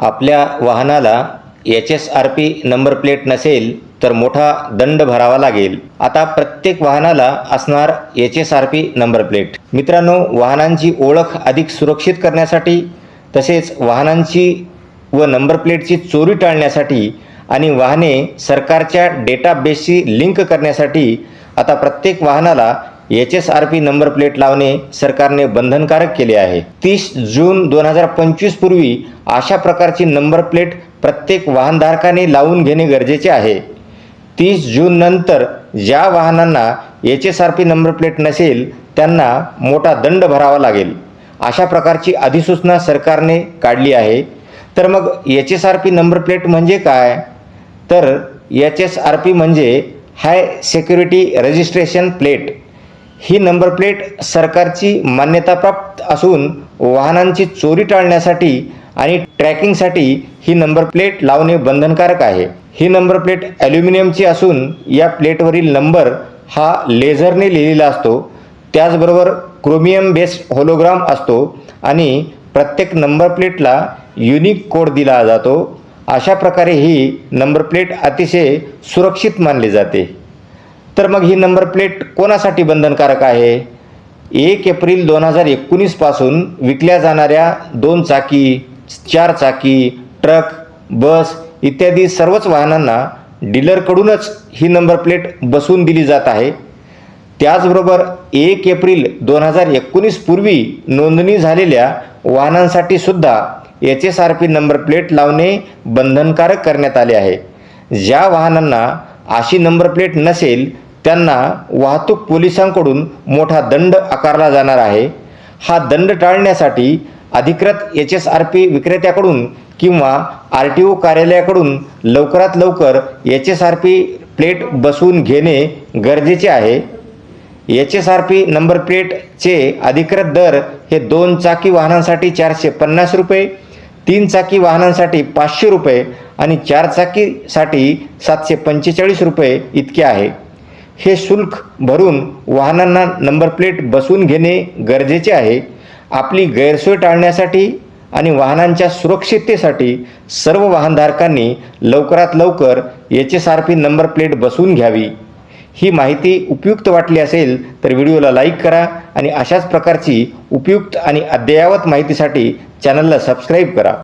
आपल्या वाहनाला H S R P number plate नसेल तर मोठा दंड भरावा लागेल. आता प्रत्येक वाहनाला असणार H S R P number plate मित्रांनो वाहनांची ओळख अधिक सुरक्षित करण्यासाठी तसेच वाहनांची व नंबर प्लेटची चोरी टाळण्यासाठी आणि वाहने सरकारच्या डेटाबेसशी लिंक करण्यासाठी आता प्रत्येक वाहनाला H S R P number plate लावणे सरकारने बंधनकारक केले आहे. तीस जून दोन हजार पंचवीस पूर्वी अशा प्रकारची नंबर प्लेट प्रत्येक वाहनधारकाने लावून घेणे गरजेचे आहे. तीस जून नंतर ज्या वाहनांना H S R P number plate नसेल त्यांना मोठा दंड भरावा लागेल. अशा प्रकारची अधिसूचना सरकारने काढली आहे. तर मग H S R P number plate म्हणजे काय? तर एच एस आर पी म्हणजे हाय सेक्युरिटी रजिस्ट्रेशन प्लेट. ही नंबर प्लेट सरकारची मान्यताप्राप्त असून वाहनांची चोरी टाळण्यासाठी आणि ट्रॅकिंगसाठी ही नंबर प्लेट लावणे बंधनकारक आहे. ही नंबर प्लेट ॲल्युमिनियमची असून या प्लेटवरील नंबर हा लेझरने लिहिलेला असतो. त्याचबरोबर क्रोमियम बेस्ड होलोग्राम असतो आणि प्रत्येक नंबर प्लेटला युनिक कोड दिला जातो. अशा प्रकारे ही नंबर प्लेट अतिशय सुरक्षित मानली जाते. तर मग ही नंबर प्लेट कोणासाठी बंधनकारक आहे? एक एप्रिल दोन हजार एकोणीसपासून विकल्या जाणाऱ्या दोन चाकी चार चाकी ट्रक बस इत्यादी सर्वच वाहनांना डीलरकडूनच ही नंबर प्लेट बसवून दिली जात आहे. त्याचबरोबर एक एप्रिल दोन हजार एकोणीस पूर्वी नोंदणी झालेल्या वाहनांसाठी सुद्धा H S R P number plate लावणे बंधनकारक करण्यात आले आहे. ज्या वाहनांना अशी नंबर प्लेट नसेल त्यांना वाहतूक पोलिसांकडून मोठा दंड आकारला जाणार आहे. हा दंड टाळण्यासाठी अधिकृत एच एस आर पी विक्रेत्याकडून किंवा आर टी ओ कार्यालयाकडून लवकरात लवकर H S R P plate बसवून घेणे गरजेचे आहे. H S R P number प्लेटचे अधिकृत दर हे दोन चाकी वाहनांसाठी चारशे पन्नास रुपये तीन चाकी वाहनांसाठी पाचशे रुपये आणि चार चाकीसाठी सातशे पंचेचाळीस रुपये इतके आहे. हे शुल्क भरून वाहनांना नंबर प्लेट बसवून घेणे गरजेचे आहे. आपली गैरसोय टाळण्यासाठी आणि वाहनांच्या सुरक्षिततेसाठी सर्व वाहनधारकांनी लवकरात लवकर H S R P number plate बसवून घ्यावी. ही माहिती उपयुक्त वाटली असेल तर व्हिडिओला लाईक करा आणि अशाच प्रकारची उपयुक्त आणि अद्ययावत माहितीसाठी चॅनलला सबस्क्राईब करा.